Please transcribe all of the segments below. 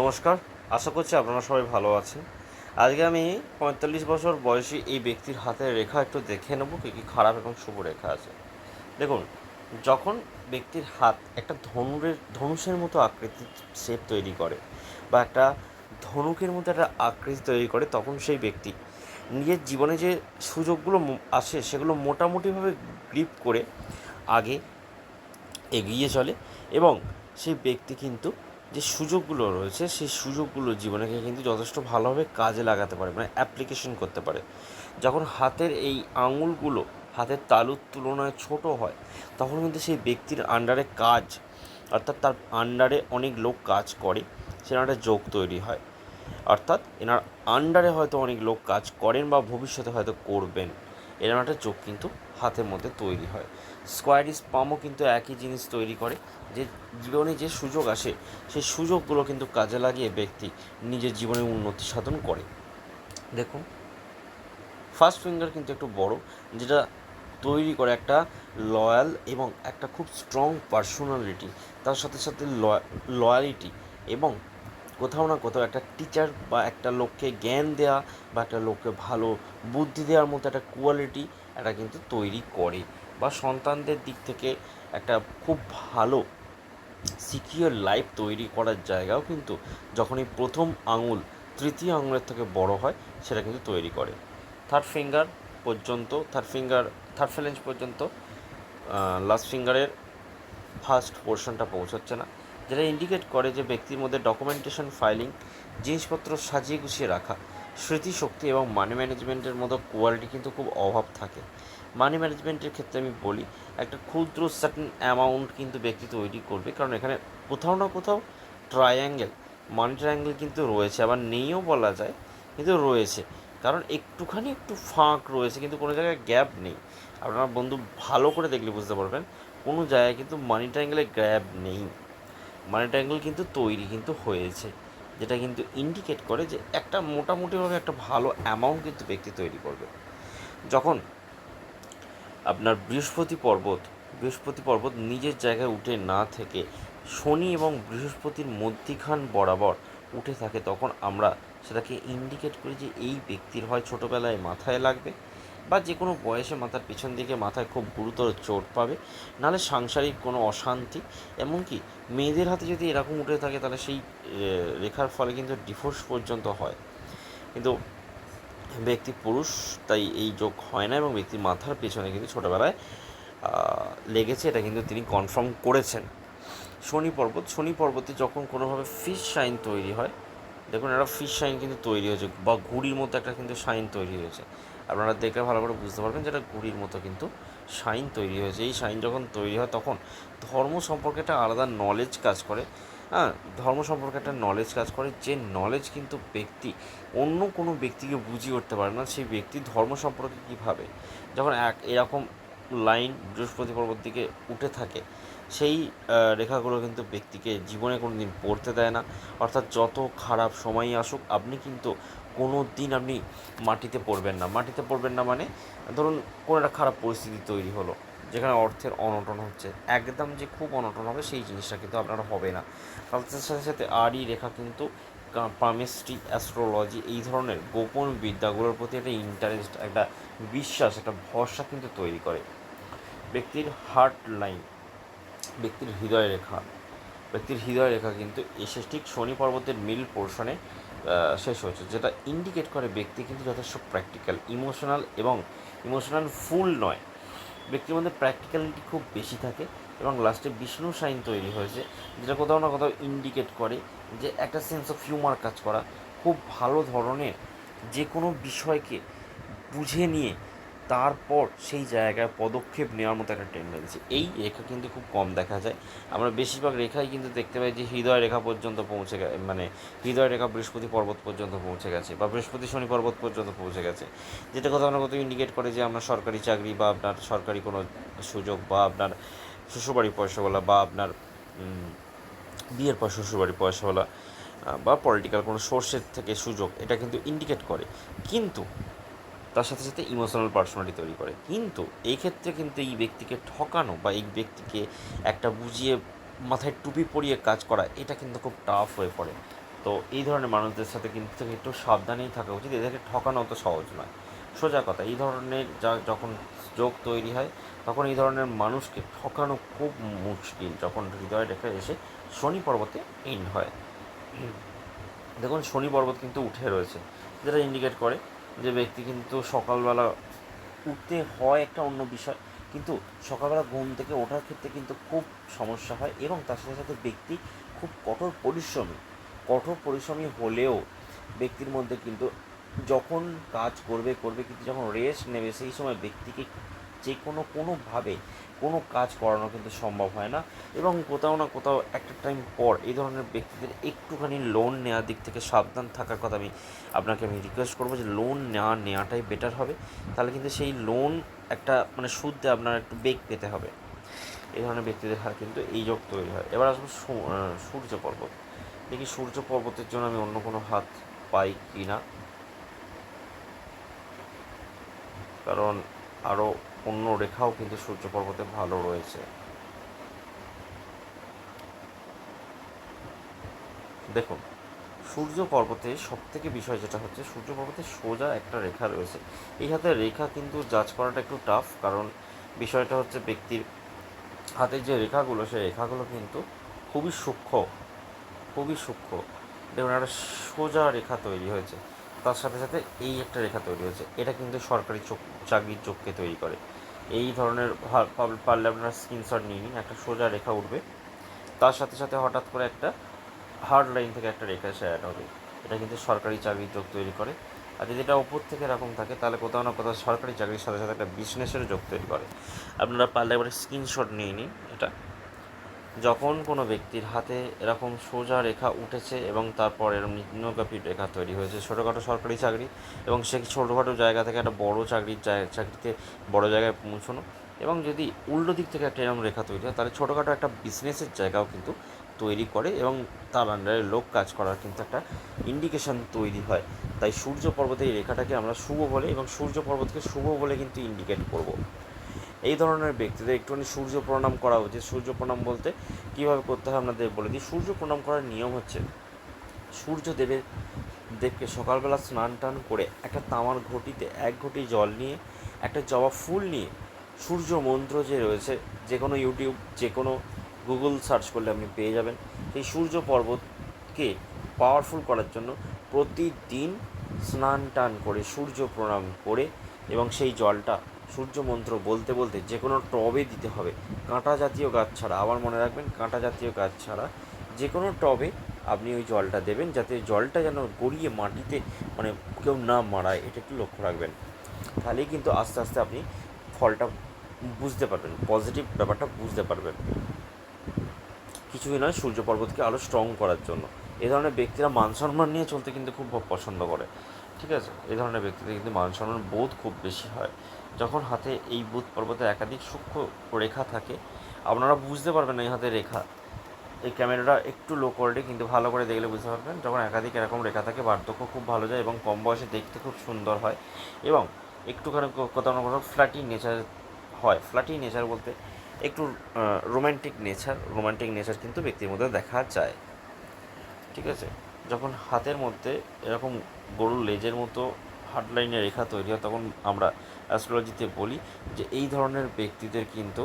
নমস্কার, আশা করছি আপনারা সবাই ভালো আছেন। আজকে আমি পঁয়তাল্লিশ বছর বয়সী এই ব্যক্তির হাতের রেখা একটু দেখে নেব, কী কী খারাপ এবং শুভ রেখা আছে। দেখুন, যখন ব্যক্তির হাত একটা ধনুরের, ধনুষের মতো আকৃতির শেপ তৈরি করে বা একটা ধনুকের মতো একটা আকৃতি তৈরি করে, তখন সেই ব্যক্তি নিজের জীবনে যে সুযোগগুলো আসে, সেগুলো মোটামুটিভাবে গ্রিপ করে আগে এগিয়ে চলে এবং সেই ব্যক্তি কিন্তু যে সুযোগগুলো রয়েছে, সেই সুযোগগুলো জীবনেকে কিন্তু যথেষ্ট ভালোভাবে কাজে লাগাতে পারে মানে অ্যাপ্লিকেশন করতে পারে। যখন হাতের এই আঙুলগুলো হাতের তালুর তুলনায় ছোট হয়, তখন কিন্তু সেই ব্যক্তির আন্ডারে কাজ, অর্থাৎ তার আন্ডারে অনেক লোক কাজ করে, সেরকম একটা যোগ তৈরি হয়। অর্থাৎ এনার আন্ডারে হয়তো অনেক লোক কাজ করেন বা ভবিষ্যতে হয়তো করবেন, এরকম একটা যোগ কিন্তু হাতের মধ্যে তৈরি হয়। স্কোয়ারি স্পামও কিন্তু একই জিনিস তৈরি করে। যে জীবনে যে সুযোগ আসে, সেই সুযোগগুলো কিন্তু কাজে লাগিয়ে ব্যক্তি নিজের জীবনে উন্নতি সাধন করে। দেখুন ফার্স্ট ফিঙ্গার কিন্তু একটু বড়, যেটা তৈরি করে একটা লয়াল এবং একটা খুব স্ট্রং পার্সোনালিটি তার সাথে সাথে লয়ালিটি এবং কোথাও না কোথাও একটা টিচার বা একটা লোককে জ্ঞান দেওয়া বা একটা লোককে ভালো বুদ্ধি দেওয়ার মতো একটা কোয়ালিটি এটা কিন্তু তৈরি করে। বা সন্তানদের দিক থেকে একটা খুব ভালো সিকিউর লাইফ তৈরি করার জায়গাও কিন্তু যখন এই প্রথম আঙুল তৃতীয় আঙুলের থেকে বড় হয়, সেটা কিন্তু তৈরি করে। থার্ড ফিঙ্গার পর্যন্ত থার্ড ফিঙ্গার থার্ড ফ্যালেঞ্জ পর্যন্ত লাস্ট ফিঙ্গারের ফার্স্ট পোর্শনটা পৌঁছচ্ছে না। যেটা ইন্ডিকেট করে যে ব্যক্তির মধ্যে ডকুমেন্টেশন ফাইলিং জিনিসপত্র সাজিয়ে গুছিয়ে রাখা, স্মৃতিশক্তি এবং মানি ম্যানেজমেন্টের মতো কোয়ালিটি কিন্তু খুব অভাব থাকে। মানি ম্যানেজমেন্টের ক্ষেত্রে আমি বলি, একটা ক্ষুদ্র সার্টেন অ্যামাউন্ট কিন্তু ব্যক্তি তৈরি করবে। কারণ এখানে কোথাও না কোথাও ট্রায়াঙ্গেল মানি ট্রায়াঙ্গেল কিন্তু রয়েছে। আবার নেইও বলা যায়, কিন্তু রয়েছে। কারণ একটুখানি একটু ফাঁক রয়েছে, কিন্তু কোনো জায়গায় গ্যাপ নেই। আপনার বন্ধু ভালো করে দেখলে বুঝতে পারবেন, কোনো জায়গায় কিন্তু মানি ট্রায়াঙ্গেলের গ্যাপ নেই। মানি ট্রায়াঙ্গেল কিন্তু তৈরি কিন্তু হয়েছে, যেটা কিন্তু ইন্ডিকেট করে যে একটা মোটামুটিভাবে একটা ভালো অ্যামাউন্ট কিন্তু ব্যক্তি তৈরি করবে। যখন আপনার বৃহস্পতি পর্বত বৃহস্পতি পর্বত নিজের জায়গায় উঠে না থেকে শনি এবং বৃহস্পতির মধ্যিখান বরাবর উঠে থাকে, তখন আমরা সেটাকে ইন্ডিকেট করি যে এই ব্যক্তির হয় ছোটোবেলায় মাথায় লাগবে বা যে কোনো বয়সে মাথার পিছন দিকে মাথায় খুব গুরুতর চোট পাবে। নাহলে সাংসারিক কোনো অশান্তি, এমনকি মেয়েদের হাতে যদি এরকম উঠে থাকে, তাহলে সেই রেখার ফলে কিন্তু ডিভোর্স পর্যন্ত হয়। কিন্তু ব্যক্তি পুরুষ, তাই এই যোগ হয় না এবং ব্যক্তির মাথার পেছনে কিন্তু ছোটোবেলায় লেগেছে, এটা কিন্তু তিনি কনফার্ম করেছেন। শনি পর্বত, শনি পর্বতে যখন কোনোভাবে ফিশ শাইন তৈরি হয়, দেখুন একটা ফিশ শাইন কিন্তু তৈরি হয়েছে, বা ঘুড়ির মতো একটা কিন্তু শাইন তৈরি হয়েছে। আপনারা দেখে ভালো করে বুঝতে পারবেন যে যেটা ঘুড়ির মতো কিন্তু শাইন তৈরি হয়েছে। এই শাইন যখন তৈরি হয়, তখন ধর্ম সম্পর্কে একটা আলাদা নলেজ কাজ করে। হ্যাঁ ধর্ম সম্পর্কে একটা নলেজ কাজ করে, যে নলেজ কিন্তু ব্যক্তি, অন্য কোনো ব্যক্তিকে বুঝিয়ে উঠতে পারে না, সেই ব্যক্তি ধর্ম সম্পর্কে কীভাবে যখন এক, এরকম লাইন বৃহস্পতি পর্বত দিকে উঠে থাকে, সেই রেখাগুলো কিন্তু ব্যক্তিকে জীবনে কোনো দিন পড়তে দেয় না। অর্থাৎ যত খারাপ সময়ই আসুক, আপনি কিন্তু কোনো দিন আপনি মাটিতে পড়বেন না। মাটিতে পড়বেন না মানে ধরুন কোনো একটা খারাপ পরিস্থিতি তৈরি হলো, যেখানে অর্থের অনটন হচ্ছে। একদম যে খুব অনটন হবে সেই জিনিসটা কিন্তু আপনার হবে না। তার সাথে সাথে আরই রেখা কিন্তু পামেস্ট্রি অ্যাস্ট্রোলজি এই ধরনের গোপন বিদ্যাগুলোর প্রতি একটা ইন্টারেস্ট একটা বিশ্বাস, একটা ভরসা কিন্তু তৈরি করে। ব্যক্তির হার্ট লাইন ব্যক্তির হৃদয় রেখা, ব্যক্তির হৃদয় রেখা কিন্তু এসে ঠিক শনি পর্বতের মিল পোর্শনে শেষ হয়েছে, যেটা ইন্ডিকেট করে ব্যক্তি কিন্তু যথেষ্ট প্র্যাকটিক্যাল ইমোশনাল এবং ইমোশনাল ফুল নয়। ব্যক্তির মধ্যে প্র্যাকটিক্যালিটি খুব বেশি থাকে এবং লাস্টে বিষ্ণু সাইন তৈরি হয়েছে, যেটা কোথাও না কোথাও ইন্ডিকেট করে যে একটা সেন্স অফ হিউমার কাজ করা। খুব ভালো ধরনের যে কোনো বিষয়কে বুঝে নিয়ে তারপর সেই জায়গায় পদক্ষেপ নেওয়ার মতো একটা টেন্ডেন্সি এই রেখা কিন্তু খুব কম দেখা যায়। আমরা বেশিরভাগ রেখাই কিন্তু দেখতে পাই যে হৃদয় রেখা পর্যন্ত পৌঁছে গেছে মানে হৃদয় রেখা বৃহস্পতি পর্বত পর্যন্ত পৌঁছে গেছে বা বৃহস্পতি শনি পর্বত পর্যন্ত পৌঁছে গেছে। যেটা কোথাও না কোথাও ইন্ডিকেট করে যে আমরা সরকারি চাকরি বা আপনার সরকারি কোনো সুযোগ বা আপনার শ্বশুরবাড়ি পয়সাওয়ালা বা আপনার বিয়ের পর শ্বশুরবাড়ি পয়সাওয়ালা বা পলিটিক্যাল কোনো সোর্সের থেকে সুযোগ, এটা কিন্তু ইন্ডিকেট করে। কিন্তু তার সাথে সাথে ইমোশনাল পার্সোনালিটি তৈরি করে। কিন্তু এই ক্ষেত্রে কিন্তু এই ব্যক্তিকে ঠকানো বা এই ব্যক্তিকে একটা বুঝিয়ে মাথায় টুপি পরিয়ে কাজ করা, এটা কিন্তু খুব টাফ হয়ে পড়ে। তো এই ধরনের মানুষদের সাথে কিন্তু একটু সাবধানেই থাকা উচিত। এদেরকে ঠকানো অত সহজ নয়। সোজা কথা, এই ধরনের যা যখন যোগ তৈরি হয়, তখন এই ধরনের মানুষকে ঠকানো খুব মুশকিল যখন হৃদয় রেখে এসে শনি পর্বতে এন্ড হয়। দেখুন, শনি পর্বত কিন্তু উঠে রয়েছে। যেটা ইন্ডিকেট করে যে ব্যক্তি কিন্তু সকালবেলা উঠতে হয় একটা অন্য বিষয়। কিন্তু সকালবেলা ঘুম থেকে ওঠার ক্ষেত্রে কিন্তু খুব সমস্যা হয় এবং তার সাথে সাথে ব্যক্তি খুব কঠোর পরিশ্রমী। কঠোর পরিশ্রমী হলেও ব্যক্তির মধ্যে কিন্তু যখন কাজ করবে করবে, কিন্তু যখন রেস্ট নেবে, সেই সময় ব্যক্তিকে যে কোনো, কোনোভাবে কোনো কাজ করানো কিন্তু সম্ভব হয় না এবং কোথাও না কোথাও একটা টাইম পর এই ধরনের ব্যক্তিদের একটুখানি লোন নেওয়ার দিক থেকে সাবধান থাকার কথা আমি আপনাকে আমি রিকোয়েস্ট করব যে লোন নেওয়া নেওয়াটাই বেটার হবে। তাহলে কিন্তু সেই লোন একটা মানে সুদে আপনার একটু বেগ পেতে হবে। এই ধরনের ব্যক্তিদের হার কিন্তু এই যোগ তৈরি হয়। এবার আসব সূর্য পর্বত দেখি সূর্য পর্বতের জন্য আমি অন্য কোনো হাত পাই কি না কারণ আরও অন্য রেখাও কিন্তু সূর্য পর্বতে ভালো রয়েছে। দেখুন, সূর্য পর্বতে সব থেকে বিষয় যেটা হচ্ছে, সূর্য পর্বতে সোজা একটা রেখা রয়েছে। এই হাতে রেখা কিন্তু জাজ করাটা একটু টাফ কারণ বিষয়টা হচ্ছে ব্যক্তির হাতের যে রেখাগুলো, সেই রেখাগুলো কিন্তু খুবই সূক্ষ্ম খুবই সূক্ষ্ম। দেখুন, একটা সোজা রেখা তৈরি হয়েছে, তার সাথে সাথে এই একটা রেখা তৈরি হয়েছে। এটা কিন্তু সরকারি চোখ চাকরির চোখকে তৈরি করে। এই ধরনের পারলে আপনারা স্ক্রিনশট নিয়ে নিন, একটা সোজা রেখা উঠবে। তার সাথে সাথে হঠাৎ করে একটা হার্ড লাইন থেকে একটা রেখা এসে অ্যাড হবে। এটা কিন্তু সরকারি চাকরির যোগ তৈরি করে। আর যদি এটা ওপর থেকে এরকম থাকে, তাহলে কোথাও না কোথাও সরকারি চাকরির সাথে সাথে একটা বিজনেসের যোগ তৈরি করে। আপনারা পারলে একবার স্ক্রিনশট নিয়ে নিন এটা। যখন কোনো ব্যক্তির হাতে এরকম সোজা রেখা উঠেছে এবং তারপর এরকম নিম্নগামী রেখা তৈরি হয়েছে, ছোটোখাটো সরকারি চাকরি এবং সে ছোটোখাটো জায়গা থেকে একটা বড় চাকরির চাকরিতে বড় জায়গায় পৌঁছানো এবং যদি উল্টো দিক থেকে একটা এরকম রেখা তৈরি হয়, তাহলে ছোটোখাটো একটা বিজনেসের জায়গাও কিন্তু তৈরি করে এবং তার আন্ডারে লোক কাজ করার কিন্তু একটা ইন্ডিকেশন তৈরি হয়। তাই সূর্য পর্বতে এই রেখাটাকে আমরা শুভ বলে এবং সূর্য পর্বতকে শুভ বলে কিন্তু ইন্ডিকেট করব। এই ধরনের ব্যক্তিদের একটুখানি সূর্য প্রণাম করা উচিত। সূর্য প্রণাম বলতে কীভাবে করতে হয় আপনাদের বলে দিই। সূর্য প্রণাম করার নিয়ম হচ্ছে, সূর্য দেবের, দেবকে সকালবেলা স্নান টান করে একটা তামার ঘটিতে এক ঘটি জল নিয়ে, একটা জবা ফুল নিয়ে সূর্য মন্ত্র যে রয়েছে, যে কোনো ইউটিউব, যে কোনো গুগল সার্চ করলে আপনি পেয়ে যাবেন। সেই সূর্য পর্বতকে পাওয়ারফুল করার জন্য প্রতিদিন স্নান টান করে সূর্য প্রণাম করে এবং সেই জলটা সূর্য মন্ত্র বলতে বলতে যে কোনো টবে দিতে হবে। কাঁটা জাতীয় গাছ ছাড়া, আবার মনে রাখবেন, কাঁটা জাতীয় গাছ ছাড়া যে কোনো টবে আপনি ওই জলটা দেবেন, যাতে জলটা যেন গড়িয়ে মাটিতে মানে কেউ না মারায়, এটা একটু লক্ষ্য রাখবেন। তাহলেই কিন্তু আস্তে আস্তে আপনি ফলটা বুঝতে পারবেন, পজিটিভ ব্যাপারটা বুঝতে পারবেন। কিছুই নয় সূর্য পর্বতকে আরও স্ট্রং করার জন্য। এ ধরনের ব্যক্তিরা মান সম্মান নিয়ে চলতে কিন্তু খুব পছন্দ করে, ঠিক আছে? এ ধরনের ব্যক্তিদের কিন্তু মান সম্মান বোধ খুব বেশি হয়। যখন হাতে এই বুধ পর্বতে একাধিক সূক্ষ্ম রেখা থাকে, আপনারা বুঝতে পারবেন এই হাতে রেখা। এই ক্যামেরাটা একটু লো কোয়ালিটি কিন্তু ভালো করে দেখলে বুঝতে পারবেন যখন একাধিক এরকম রেখা থাকে, বার্ধক্য খুব ভালো যায় এবং কম বয়সে দেখতে খুব সুন্দর হয় এবং একটুখানি কোথাও না কোথাও ফ্ল্যাটি নেচার হয়। ফ্ল্যাটি নেচার বলতে একটু রোম্যান্টিক নেচার রোম্যান্টিক নেচার কিন্তু ব্যক্তির মধ্যে দেখা যায়। ঠিক আছে? যখন হাতের মধ্যে এরকম গরুর লেজের মতো হার্ড লাইনের রেখা তৈরি হয়, তখন আমরা অ্যাস্ট্রোলজিতে বলি যে এই ধরনের ব্যক্তিদের কিন্তু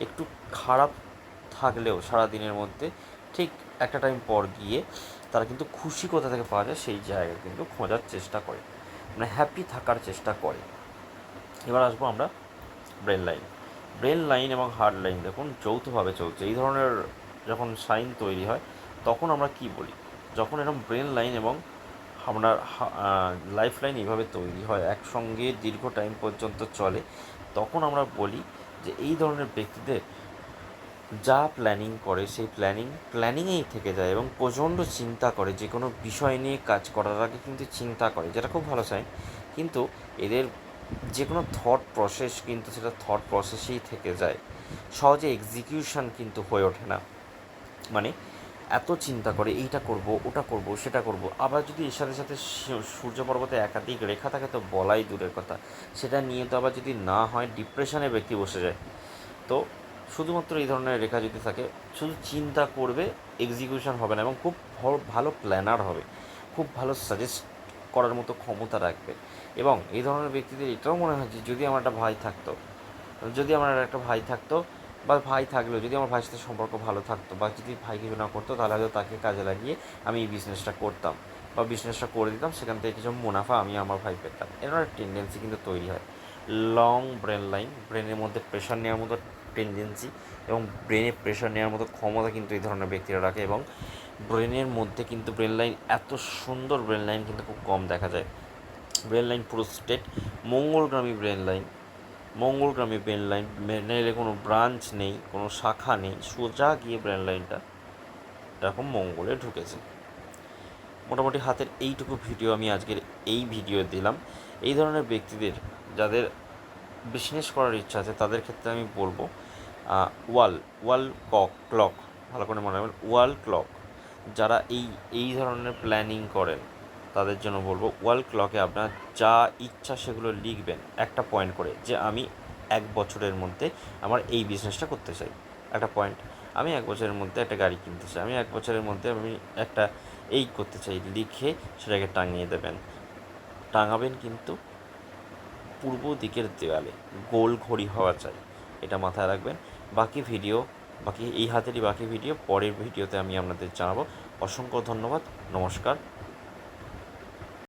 একটু খারাপ থাকলেও সারা দিনের মধ্যে ঠিক একটা টাইম পর গিয়ে তারা কিন্তু খুশি কোথা থেকে পাওয়া যায় সেই জায়গায় কিন্তু খোঁজার চেষ্টা করে মানে হ্যাপি থাকার চেষ্টা করে। এবার আসব আমরা ব্রেন লাইন ব্রেন লাইন এবং হার্ড লাইন দেখুন যৌথভাবে চলছে। এই ধরনের যখন সাইন তৈরি হয়, তখন আমরা কি বলি? যখন এরকম ব্রেন লাইন এবং আপনার লাইফ লাইন এইভাবে তৈরি হয়, একসঙ্গে দীর্ঘ টাইম পর্যন্ত চলে, তখন আমরা বলি যে এই ধরনের ব্যক্তিদের যা প্ল্যানিং করে, সেই প্ল্যানিং প্ল্যানিংয়েই থেকে যায় এবং প্রচণ্ড চিন্তা করে, যে কোনো বিষয় নিয়ে কাজ করার আগে কিন্তু চিন্তা করে, যেটা খুব ভালো চাই কিন্তু এদের যে কোনো থট প্রসেস কিন্তু সেটা থট প্রসেসেই থেকে যায়। সহজে এক্সিকিউশন কিন্তু হয়ে ওঠে না। মানে এত চিন্তা করে এইটা করব, ওটা করব, সেটা করব। আবার যদি এর সাথে সাথে সূর্য পর্বতে একাধিক রেখা থাকে তো বলাই দূরের কথা। সেটা নিয়ে তো আবার যদি না হয় ডিপ্রেশনে ব্যক্তি বসে যায়। তো শুধুমাত্র এই ধরনের রেখা যদি থাকে, শুধু চিন্তা করবে এক্সিকিউশন হবে না এবং খুব ভল- প্ল্যানার হবে। খুব ভালো সাজেস্ট করার মতো ক্ষমতা রাখবে। এবং এই ধরনের ব্যক্তিদের এটাও মনে হয় যে যদি আমার একটা ভাই থাকতো, যদি আমার একটা ভাই থাকতো বা ভাই থাকলেও, যদি আমার ভাইয়ের সাথে সম্পর্ক ভালো থাকতো বা যদি ভাই কিছু না করতো, তাহলে হয়তো তাকে কাজে লাগিয়ে আমি এই বিজনেসটা করতাম বা বিজনেসটা করে দিতাম, সেখান থেকে কিছু মুনাফা আমি আমার ভাই পেতাম। এরকম একটা টেন্ডেন্সি কিন্তু তৈরি হয়। লং ব্রেন লাইন ব্রেনের মধ্যে প্রেশার নেওয়ার মতো টেন্ডেন্সি এবং ব্রেনে প্রেশার নেওয়ার মতো ক্ষমতা কিন্তু এই ধরনের ব্যক্তিরা রাখে এবং ব্রেনের মধ্যে কিন্তু ব্রেন লাইন এত সুন্দর ব্রেন লাইন কিন্তু খুব কম দেখা যায়। ব্রেন লাইন পুরো স্টেট মঙ্গলগ্রামী ব্রেন লাইন মঙ্গলগ্রামী ব্রেন লাইন ব্রেনের কোনো ব্রাঞ্চ নেই, কোনো শাখা নেই, সোজা গিয়ে ব্রেন লাইনটা এরকম মঙ্গলে ঢুকেছে। মোটামুটি হাতের এইটুকু ভিডিও আমি আজকের এই ভিডিও দিলাম। এই ধরনের ব্যক্তিদের, যাদের বিজনেস করার ইচ্ছা আছে, তাদের ক্ষেত্রে আমি বলব ওয়াল ওয়াল কক, ক্লক, ভালো করে মনে রাখবেন, ওয়াল ক্লক, যারা এই এই ধরনের প্ল্যানিং করেন তাদের জন্য বলব, ওয়াল ক্লকে আপনার যা ইচ্ছা সেগুলো লিখবেন একটা পয়েন্ট করে যে আমি এক বছরের মধ্যে আমার এই বিজনেসটা করতে চাই। একটা পয়েন্ট আমি এক বছরের মধ্যে একটা গাড়ি কিনতে চাই, আমি এক বছরের মধ্যে আমি একটা এই করতে চাই, লিখে সেটাকে টাঙিয়ে দেবেন। টাঙাবেন কিন্তু পূর্ব দিকের দেওয়ালে গোল ঘড়ি হওয়া চাই, এটা মাথায় রাখবেন। বাকি ভিডিও বাকি এই হাতেরই বাকি ভিডিও পরের ভিডিওতে আমি আপনাদের জানাব। অসংখ্য ধন্যবাদ, নমস্কার।